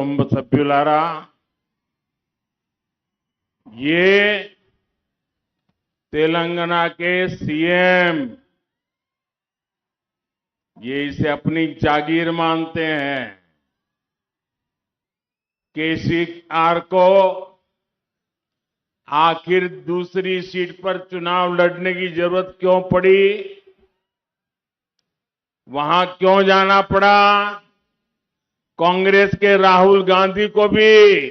కుటుంబ సభ్యులారా ये तेलंगाना के सीएम ये इसे अपनी जागीर मानते हैं केसीआर को आखिर दूसरी सीट पर चुनाव लड़ने की जरूरत क्यों पड़ी वहां क्यों जाना पड़ा कांग्रेस के राहुल गांधी को भी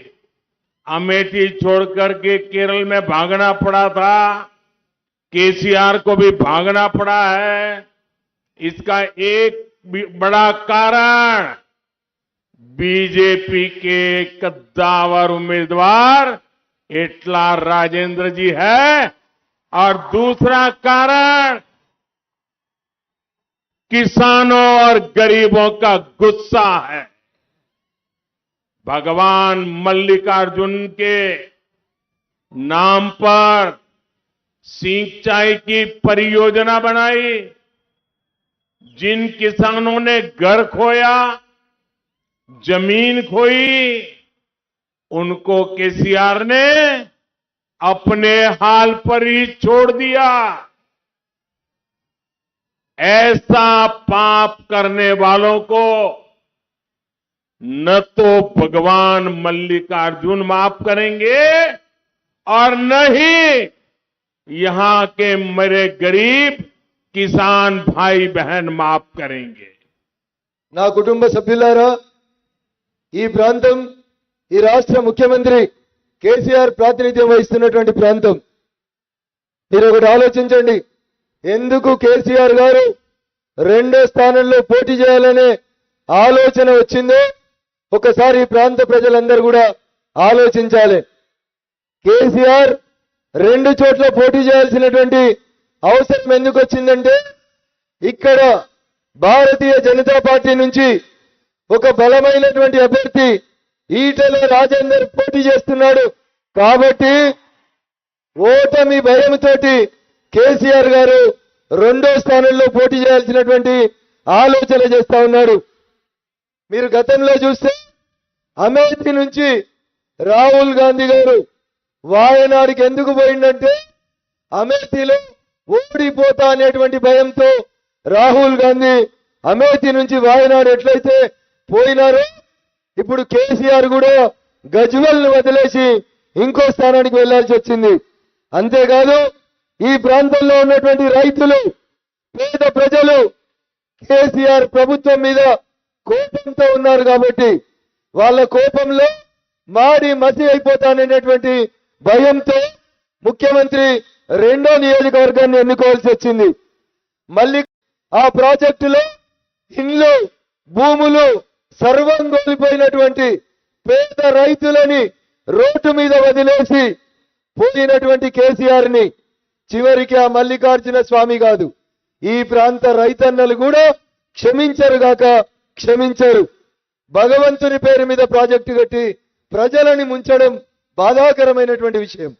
अमेठी छोड़कर के केरल में भागना पड़ा था। केसीआर को भी भागना पड़ा है। इसका एक बड़ा कारण, बीजेपी के कद्दावर उम्मीदवार एटला राजेंद्र जी है। और दूसरा कारण, किसानों और गरीबों का गुस्सा है। भगवान मल्लिकार्जुन के नाम पर सिंचाई की परियोजना बनाई, जिन किसानों ने घर खोया, ज़मीन खोई, उनको केसीआर ने अपने हाल पर ही छोड़ दिया। ऐसा पाप करने वालों को न तो भगवान मल्लिकार्जुन माफ करेंगे और न ही यहां के मेरे गरीब किसान भाई बहन माफ करेंगे నా కుటుంబ సభ్యులారా ఈ ప్రాంతం ఈ రాష్ట్ర ముఖ్యమంత్రి కేసీఆర్ ప్రాతినిధ్యం వహిస్తున్నటువంటి ప్రాంతం మీరు ఒకటి ఆలోచించండి ఎందుకు కేసీఆర్ గారు రెండో స్థానంలో పోటీ చేయాలనే ఆలోచన వచ్చిందో ఒకసారి ఈ ప్రాంత ప్రజలందరూ కూడా ఆలోచించాలి. కేసీఆర్ రెండు చోట్ల పోటీ చేయాల్సినటువంటి అవసరం ఎందుకు వచ్చిందంటే ఇక్కడ భారతీయ జనతా పార్టీ నుంచి ఒక బలమైనటువంటి అభ్యర్థి ఈటల రాజేందర్ పోటీ చేస్తున్నాడు. కాబట్టి ఓటమి భయంతోటి కేసీఆర్ గారు రెండో స్థానంలో పోటీ చేయాల్సినటువంటి ఆలోచన చేస్తా ఉన్నాడు. మీరు గతంలో చూస్తే అమేథీ నుంచి రాహుల్ గాంధీ గారు వాయనాడికి ఎందుకు పోయిందంటే అమేథీలో ఓడిపోతా అనేటువంటి భయంతో రాహుల్ గాంధీ అమేథీ నుంచి వాయనాడు ఎట్లయితే పోయినారో ఇప్పుడు కేసీఆర్ కూడా గజ్వల్ను వదిలేసి ఇంకో స్థానానికి వెళ్ళాల్సి వచ్చింది. అంతేకాదు ఈ ప్రాంతంలో ఉన్నటువంటి రైతులు పేద ప్రజలు కేసీఆర్ ప్రభుత్వం మీద కోపంతో ఉన్నారు కాబట్టి వాళ్ళ కోపంలో మాడి మసి అయిపోతాననేటువంటి భయంతో ముఖ్యమంత్రి రెండో నియోజకవర్గాన్ని ఎన్నుకోవాల్సి వచ్చింది. మళ్ళీ ఆ ప్రాజెక్టులో ఇండ్లు భూములు సర్వం కోల్పోయినటువంటి పేద రైతులని రోడ్డు మీద వదిలేసి పోయినటువంటి కేసీఆర్ని చివరికి ఆ మల్లికార్జున స్వామి కాదు ఈ ప్రాంత రైతన్నలు కూడా క్షమించరు గాక క్షమించరు. భగవంతుని పేరు మీద ప్రాజెక్టు కట్టి ప్రజలని ముంచడం బాధాకరమైనటువంటి విషయం.